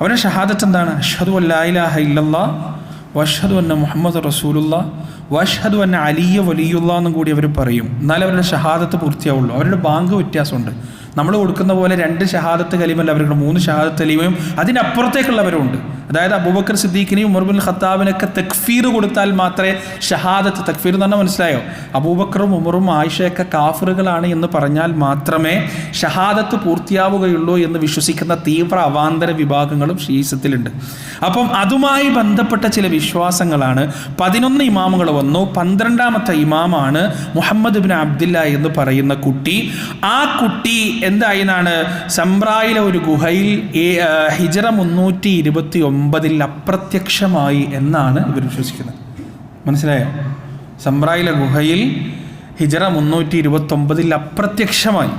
അവരുടെ ഷഹാദത്ത് എന്താണ്? അഷ്ഹദു അല്ലാഹ ഇല്ലല്ലാ വഷ്ഹദു അന്ന മുഹമ്മദ് റസൂലുള്ള വഷദു അന്ന അലിയ വലിയുള്ള എന്നും കൂടി അവർ പറയും. എന്നാലും അവരുടെ ഷഹാദത്ത് പൂർത്തിയാവുള്ളൂ. അവരുടെ ബാങ്ക് വ്യത്യാസമുണ്ട്. നമ്മൾ കൊടുക്കുന്ന പോലെ രണ്ട് ഷഹാദത്ത് കലിമല്ല അവർക്ക് മൂന്ന് ഷഹാദത്ത് കലിമയും അതിനപ്പുറത്തേക്കുള്ളവരുണ്ട് അതായത് അബൂബക്കർ സിദ്ദീഖിനെയും ഉമർ ബിൻ ഖത്താബിനൊക്കെ തക്ഫീർ കൊടുത്താൽ മാത്രമേ ഷഹാദത്ത് തക്ഫീർ എന്ന് പറഞ്ഞാൽ മനസ്സിലായോ? അബൂബക്കറും ഉമറും ആയിഷയൊക്കെ കാഫറുകളാണ് എന്ന് പറഞ്ഞാൽ മാത്രമേ ഷഹാദത്ത് പൂർത്തിയാവുകയുള്ളൂ എന്ന് വിശ്വസിക്കുന്ന തീവ്ര അവാന്തര വിഭാഗങ്ങളും ഷീസത്തിലുണ്ട് അപ്പം അതുമായി ബന്ധപ്പെട്ട ചില വിശ്വാസങ്ങളാണ്. പതിനൊന്ന് ഇമാമുകൾ വന്നു. പന്ത്രണ്ടാമത്തെ ഇമാമാണ് മുഹമ്മദ് ബിൻ അബ്ദില്ല എന്ന് പറയുന്ന കുട്ടി. ആ കുട്ടി എന്തായെന്നാണ് സംബ്രായിലെ ഒരു ഗുഹയിൽ ഹിജറ മുന്നൂറ്റി ഇരുപത്തി ഒമ്പതിൽ അപ്രത്യക്ഷമായി എന്നാണ് ഇവർ വിശ്വസിക്കുന്നത്. മനസ്സിലായോ? സംബ്രായിലെ ഗുഹയിൽ ഹിജറ മുന്നൂറ്റി ഇരുപത്തി ഒമ്പതിൽ അപ്രത്യക്ഷമായി.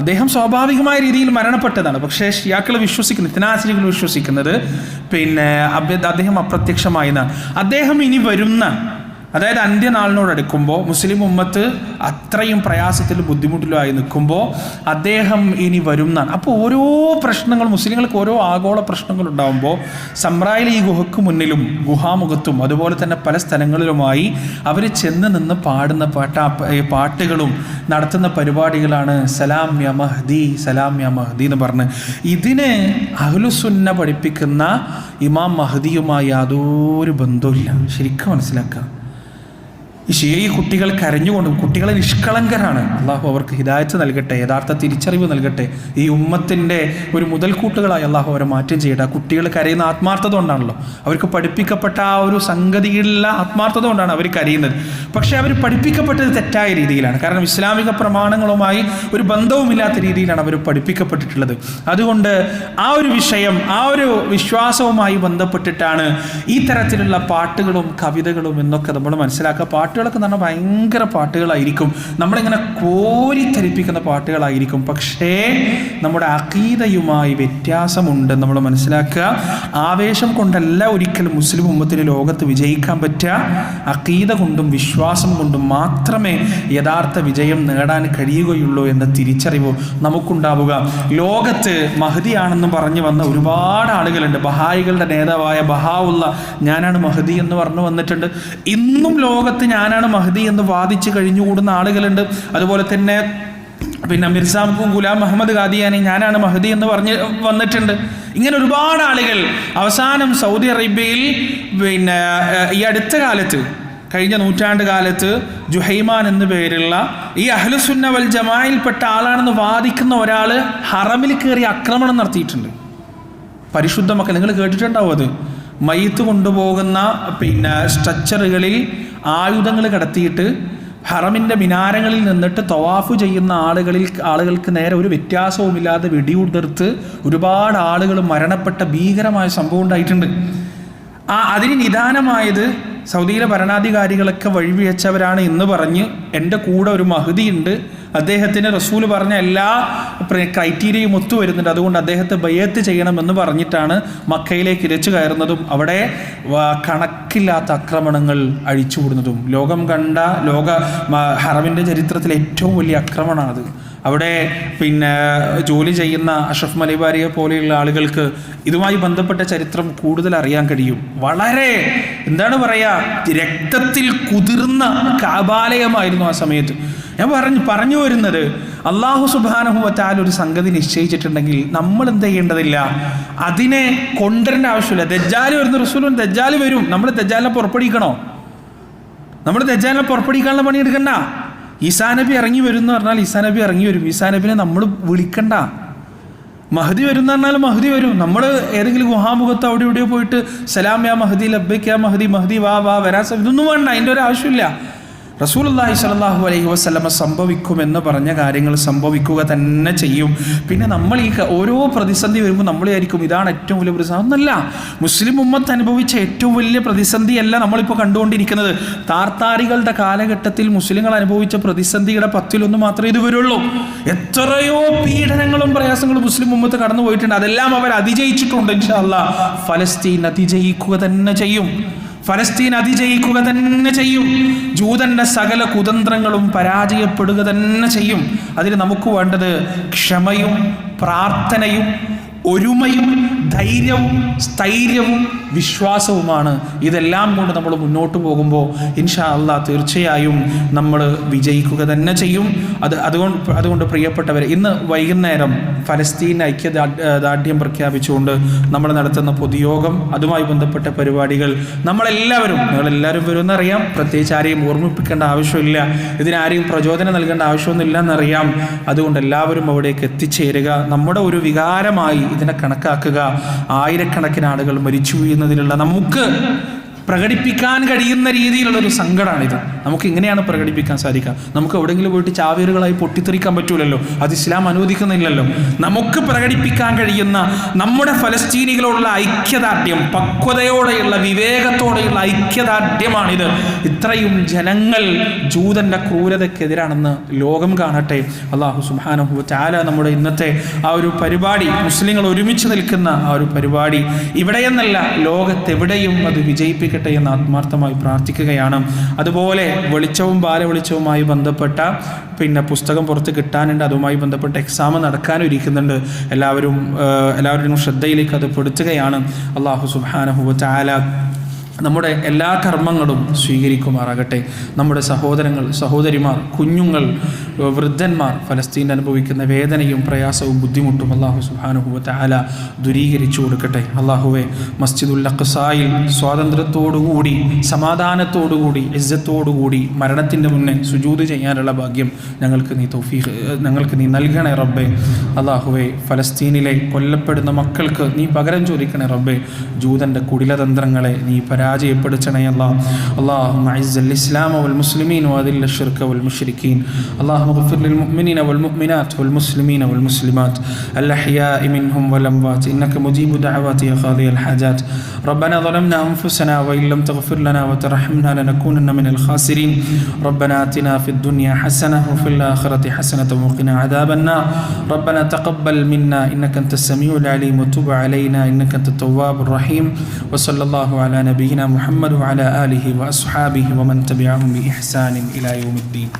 അദ്ദേഹം സ്വാഭാവികമായ രീതിയിൽ മരണപ്പെട്ടതാണ്. പക്ഷേ ഷിയാക്കൾ വിശ്വസിക്കുന്നത് ഇത്തനാശിനികൾ വിശ്വസിക്കുന്നത് പിന്നെ അദ്ദേഹം അപ്രത്യക്ഷമായി എന്നാണ്. അദ്ദേഹം ഇനി വരുന്ന അതായത് അന്ത്യനാളിനോടടുക്കുമ്പോൾ മുസ്ലിം ഉമ്മത്ത് അത്രയും പ്രയാസത്തിലും ബുദ്ധിമുട്ടിലുമായി നിൽക്കുമ്പോൾ അദ്ദേഹം ഇനി വരുന്നതാണ് അപ്പോൾ ഓരോ പ്രശ്നങ്ങൾ മുസ്ലിങ്ങൾക്ക് ഓരോ ആഗോള പ്രശ്നങ്ങൾ ഉണ്ടാകുമ്പോൾ സമ്രായിൽ ഈ ഗുഹയ്ക്ക് മുന്നിലും ഗുഹാമുഖത്തും അതുപോലെ തന്നെ പല സ്ഥലങ്ങളിലുമായി അവർ ചെന്ന് നിന്ന് പാടുന്ന പാട്ട പാട്ടുകളും നടത്തുന്ന പരിപാടികളാണ് സലാം യ മഹ്ദി സലാം യ മഹ്ദി എന്ന് പറഞ്ഞ്. ഇതിന് അഹ്ലുസുന്ന പഠിപ്പിക്കുന്ന ഇമാം മഹദിയുമായി യാതൊരു ബന്ധവുമില്ല. ശരിക്കും മനസ്സിലാക്കുക. ഈ കുട്ടികൾ കരഞ്ഞുകൊണ്ട് കുട്ടികളെ നിഷ്കളങ്കരാണ്. അള്ളാഹു അവർക്ക് ഹിദായത്ത് നൽകട്ടെ യഥാർത്ഥ തിരിച്ചറിവ് നൽകട്ടെ. ഈ ഉമ്മത്തിന്റെ ഒരു മുതൽക്കൂട്ടുകളായി അള്ളാഹു അവരെ മാറ്റം ചെയ്യട്ടെ. കുട്ടികൾ കരയുന്ന ആത്മാർത്ഥത കൊണ്ടാണല്ലോ. അവർക്ക് പഠിപ്പിക്കപ്പെട്ട ആ ഒരു സംഗതിയിലുള്ള ആത്മാർത്ഥത കൊണ്ടാണ് അവർ കരയുന്നത്. പക്ഷേ അവർ പഠിപ്പിക്കപ്പെട്ടത് തെറ്റായ രീതിയിലാണ്. കാരണം ഇസ്ലാമിക പ്രമാണങ്ങളുമായി ഒരു ബന്ധവുമില്ലാത്ത രീതിയിലാണ് അവർ പഠിപ്പിക്കപ്പെട്ടിട്ടുള്ളത്. അതുകൊണ്ട് ആ ഒരു വിഷയം ആ ഒരു വിശ്വാസവുമായി ബന്ധപ്പെട്ടിട്ടാണ് ഈ തരത്തിലുള്ള പാട്ടുകളും കവിതകളും എന്നൊക്കെ നമ്മൾ മനസ്സിലാക്കുക. പാട്ടുകളൊക്കെ എന്ന് പറഞ്ഞാൽ ഭയങ്കര പാട്ടുകളായിരിക്കും. നമ്മളിങ്ങനെ കോരിത്തരിപ്പിക്കുന്ന പാട്ടുകളായിരിക്കും. പക്ഷേ നമ്മുടെ അക്കീതയുമായി വ്യത്യാസമുണ്ട്. നമ്മൾ മനസ്സിലാക്കുക ആവേശം കൊണ്ടല്ല ഒരിക്കലും മുസ്ലിം ഉമ്മത്തിന് ലോകത്ത് വിജയിക്കാൻ പറ്റുക. അക്കീത കൊണ്ടും വിശ്വാസം കൊണ്ടും മാത്രമേ യഥാർത്ഥ വിജയം നേടാൻ കഴിയുകയുള്ളൂ എന്ന തിരിച്ചറിവ് നമുക്കുണ്ടാവുക. ലോകത്ത് മഹദിയാണെന്ന് പറഞ്ഞു വന്ന ഒരുപാട് ആളുകളുണ്ട്. ബഹായികളുടെ നേതാവായ ബഹാവുള്ള ഞാനാണ് മഹദി എന്ന് പറഞ്ഞു വന്നിട്ടുണ്ട്. ഇന്നും ലോകത്ത് ഞാനാണ് മഹദി എന്ന് വാദിച്ച് കഴിഞ്ഞുകൂടുന്ന ആളുകളുണ്ട്. അതുപോലെ തന്നെ പിന്നെ മിർസാമുക്കും ഗുലാം മുഹമ്മദ് ഖാദിയാനി ഞാനാണ് മഹദി എന്ന് പറഞ്ഞ് വന്നിട്ടുണ്ട്. ഇങ്ങനെ ഒരുപാട് ആളുകൾ അവസാനം സൗദി അറേബ്യയിൽ പിന്നെ ഈ അടുത്ത കാലത്ത് കഴിഞ്ഞ നൂറ്റാണ്ട് കാലത്ത് ജുഹൈമാൻ എന്നു പേരുള്ള ഈ അഹ്ലുസുന്ന വൽ ജമായിൽപ്പെട്ട ആളാണെന്ന് വാദിക്കുന്ന ഒരാൾ ഹറമിൽ കയറി ആക്രമണം നടത്തിയിട്ടുണ്ട്. പരിശുദ്ധമൊക്കെ നിങ്ങൾ കേട്ടിട്ടുണ്ടാവും അത്. മയ്യത്ത് കൊണ്ടുപോകുന്ന പിന്നെ സ്ട്രക്ചറുകളിൽ ആയുധങ്ങൾ കടത്തിയിട്ട് ഹറമിന്റെ മിനാരങ്ങളിൽ നിന്നിട്ട് തവാഫ് ചെയ്യുന്ന ആളുകളിൽ ആളുകൾക്ക് നേരെ ഒരു വ്യത്യാസവുമില്ലാതെ വെടിയുതിർത്ത് ഒരുപാട് ആളുകൾ മരണപ്പെട്ട ഭീകരമായ സംഭവം ഉണ്ടായിട്ടുണ്ട്. ആ അതിന് നിദാനമായത് സൗദിയിലെ ഭരണാധികാരികളൊക്കെ വഴിവെച്ചവരാണ് എന്ന് പറഞ്ഞ് എന്റെ കൂടെ ഒരു മഹതി ഉണ്ട് അദ്ദേഹത്തിന് റസൂൽ പറഞ്ഞ എല്ലാ ക്രൈറ്റീരിയയും ഒത്തു വരുന്നുണ്ട്. അതുകൊണ്ട് അദ്ദേഹത്തെ ബയ്യത്ത് ചെയ്യണമെന്ന് പറഞ്ഞിട്ടാണ് മക്കയിലേക്ക് ഇരച്ചു കയറുന്നതും അവിടെ കണക്കില്ലാത്ത ആക്രമണങ്ങൾ അഴിച്ചുവിടുന്നതും. ലോകം കണ്ട ലോക ഹറമിന്റെ ചരിത്രത്തിലെ ഏറ്റവും വലിയ ആക്രമണമാണത് അവിടെ പിന്നെ ജോലി ചെയ്യുന്ന അഷഫ് മലിബാരിയെ പോലെയുള്ള ആളുകൾക്ക് ഇതുമായി ബന്ധപ്പെട്ട ചരിത്രം കൂടുതൽ അറിയാൻ കഴിയും. വളരെ എന്താണ് പറയുക രക്തത്തിൽ കുതിർന്ന കാബാലയമായിരുന്നു ആ സമയത്ത്. ഞാൻ പറഞ്ഞു പറഞ്ഞു വരുന്നത് അള്ളാഹു സുബാനഹുവറ്റാൽ ഒരു സംഗതി നിശ്ചയിച്ചിട്ടുണ്ടെങ്കിൽ നമ്മൾ എന്ത് ചെയ്യേണ്ടതില്ല? അതിനെ കൊണ്ടുവരേണ്ട ആവശ്യമില്ല. ദജ്ജാൽ വരുന്ന റസൂലും ദജ്ജാൽ വരും. നമ്മൾ ദജ്ജാലിനെ പുറപ്പെടുവിക്കണോ? നമ്മൾ ദജ്ജാലിനെ പുറപ്പെടുവിക്കാനുള്ള പണി എടുക്കണ്ട ഈസാ നബി ഇറങ്ങി വരും എന്ന് പറഞ്ഞാൽ ഈസാ നബി ഇറങ്ങി വരും. ഈസാ നബിനെ നമ്മൾ വിളിക്കണ്ട. മഹദി വരും എന്ന് പറഞ്ഞാൽ മഹദി വരും. നമ്മൾ ഏതെങ്കിലും ഗുഹാമുഖത്ത് അവിടെ ഇവിടെയോ പോയിട്ട് സലാം യാ മഹദി ലബ്ബയ്ക്ക് യാ മഹദി മഹദി വാ വാ വരാൻ സ- ഇതൊന്നും വേണ്ട അതിന്റെ ഒരു ആവശ്യമില്ല. റസൂലുള്ളാഹി സ്വല്ലല്ലാഹു അലൈഹി വസല്ലമ സംഭവിക്കുമെന്ന് പറഞ്ഞ കാര്യങ്ങൾ സംഭവിക്കുക തന്നെ ചെയ്യും. പിന്നെ നമ്മൾ ഈ ഓരോ പ്രതിസന്ധി വരുമ്പോൾ നമ്മൾ വിചാരിക്കും ഇതാണ് ഏറ്റവും വലിയ പ്രതിസന്ധി. ഒന്നല്ല മുസ്ലിം ഉമ്മത്ത് അനുഭവിച്ച ഏറ്റവും വലിയ പ്രതിസന്ധിയല്ല നമ്മളിപ്പോൾ കണ്ടുകൊണ്ടിരിക്കുന്നത്. താർത്താരികളുടെ കാലഘട്ടത്തിൽ മുസ്ലിങ്ങൾ അനുഭവിച്ച പ്രതിസന്ധിയുടെ പത്തിലൊന്ന് മാത്രമേ ഇത് വരുള്ളൂ. എത്രയോ പീഡനങ്ങളും പ്രയാസങ്ങളും മുസ്ലിം ഉമ്മത്ത് കടന്നു പോയിട്ടുണ്ട് അതെല്ലാം അവർ അതിജയിച്ചിട്ടുണ്ട് ഇൻഷാ അല്ലാ ഫലസ്തീൻ അതിജയിക്കുക തന്നെ ചെയ്യും. ഫലസ്തീൻ അതിജയിക്കുക തന്നെ ചെയ്യും. ജൂതന്റെ സകല കുതന്ത്രങ്ങളും പരാജയപ്പെടുക തന്നെ ചെയ്യും. അതിന് നമുക്ക് വേണ്ടത് ക്ഷമയും പ്രാർത്ഥനയും ഒരുമയും ധൈര്യവും സ്ഥൈര്യവും വിശ്വാസവുമാണ്. ഇതെല്ലാം കൊണ്ട് നമ്മൾ മുന്നോട്ട് പോകുമ്പോൾ ഇൻഷാ അള്ളാ തീർച്ചയായും നമ്മൾ വിജയിക്കുക തന്നെ ചെയ്യും. അത് അതുകൊണ്ട് അതുകൊണ്ട് പ്രിയപ്പെട്ടവർ ഇന്ന് വൈകുന്നേരം ഫലസ്തീൻ ഐക്യദാർഢ്യം പ്രഖ്യാപിച്ചുകൊണ്ട് നമ്മൾ നടത്തുന്ന പൊതുയോഗം അതുമായി ബന്ധപ്പെട്ട പരിപാടികൾ നമ്മളെല്ലാവരും നിങ്ങളെല്ലാവരും വരുമെന്നറിയാം. പ്രത്യേകിച്ച് ആരെയും ഓർമ്മിപ്പിക്കേണ്ട ആവശ്യമില്ല. ഇതിനാരെയും പ്രചോദനം നൽകേണ്ട ആവശ്യമൊന്നുമില്ല എന്നറിയാം അതുകൊണ്ട് എല്ലാവരും അവിടേക്ക് എത്തിച്ചേരുക. നമ്മുടെ ഒരു വികാരമായി ഇതിനെ കണക്കാക്കുക. ആയിരക്കണക്കിന് ആളുകൾ മരിച്ചു വീഴുന്നതിനുള്ള നമുക്ക് പ്രകടിപ്പിക്കാൻ കഴിയുന്ന രീതിയിലുള്ള ഒരു സങ്കടമാണിത് നമുക്ക് ഇങ്ങനെയാണ് പ്രകടിപ്പിക്കാൻ സാധിക്കുക. നമുക്ക് എവിടെയെങ്കിലും പോയിട്ട് ചാവേറുകളായി പൊട്ടിത്തെറിക്കാൻ പറ്റൂലല്ലോ. അത് ഇസ്ലാം അനുവദിക്കുന്നില്ലല്ലോ. നമുക്ക് പ്രകടിപ്പിക്കാൻ കഴിയുന്ന നമ്മുടെ ഫലസ്തീനികളോടുള്ള ഐക്യദാർഢ്യം പക്വതയോടെയുള്ള വിവേകത്തോടെയുള്ള ഐക്യദാർഢ്യമാണിത്. ഇത്രയും ജനങ്ങൾ ജൂതന്റെ ക്രൂരതയ്ക്കെതിരാണെന്ന് ലോകം കാണട്ടെ. അള്ളാഹു സുബാനഹു ചാല നമ്മുടെ ഇന്നത്തെ ആ ഒരു പരിപാടി മുസ്ലിങ്ങൾ ഒരുമിച്ച് നിൽക്കുന്ന ആ ഒരു പരിപാടി. ഇവിടെയെന്നല്ല ലോകത്തെവിടെയും അത് വിജയിപ്പിക്കട്ടെ എന്ന് ആത്മാർത്ഥമായി പ്രാർത്ഥിക്കുകയാണ്. അതുപോലെ വെളിച്ചവും ബാലവെളിച്ചവുമായി ബന്ധപ്പെട്ട പിന്നെ പുസ്തകം പുറത്ത് കിട്ടാനുണ്ട്. അതുമായി ബന്ധപ്പെട്ട് എക്സാം നടക്കാനും ഇരിക്കുന്നുണ്ട്. എല്ലാവരും എല്ലാവരുടെയും ശ്രദ്ധയിലേക്ക് അത് പെടുത്തുകയാണ്. അള്ളാഹു സുബാനഹു ചാല നമ്മുടെ എല്ലാ കർമ്മങ്ങളും സ്വീകരിക്കുമാറാകട്ടെ. നമ്മുടെ സഹോദരങ്ങൾ സഹോദരിമാർ കുഞ്ഞുങ്ങൾ വൃദ്ധന്മാർ ഫലസ്തീൻ അനുഭവിക്കുന്ന വേദനയും പ്രയാസവും ബുദ്ധിമുട്ടും അള്ളാഹു സുഹാനുഭവത്തെ ആല ദുരീകരിച്ചു കൊടുക്കട്ടെ. അള്ളാഹുവെ മസ്ജിദുൽ അഖ്സായിൽ സ്വാതന്ത്ര്യത്തോടുകൂടി സമാധാനത്തോടുകൂടി ഇജ്ജത്തോടുകൂടി മരണത്തിന്റെ മുന്നേ സുജൂത് ചെയ്യാനുള്ള ഭാഗ്യം ഞങ്ങൾക്ക് നീ തൗഫീഖ് ഞങ്ങൾക്ക് നീ നൽകണേ റബ്ബെ. അള്ളാഹുവെ ഫലസ്തീനിലെ കൊല്ലപ്പെടുന്ന മക്കൾക്ക് നീ പകരം ചോദിക്കണേ റബ്ബെ. ജൂതന്റെ കുടിലതന്ത്രങ്ങളെ നീ പരാജയപ്പെടുത്തണേ അല്ലാ اللهم اعز الاسلام والمسلمين واذل الشرك والمشركين اللهم اغفر للمؤمنين والمؤمنات والمسلمين والمسلمات الاحياء منهم والاموات انك مجيب دعوات يا قاضي الحاجات ربنا ظلمنا انفسنا وان لم تغفر لنا وترحمنا لنكونن من الخاسرين ربنا اتنا في الدنيا حسنه وفي الاخره حسنه وقنا عذاب النار ربنا تقبل منا انك انت السميع العليم وتب علينا انك انت التواب الرحيم وصلى الله على نبينا نبينا محمد وعلى آله وأصحابه ومن تبعهم بإحسان إلى يوم الدين.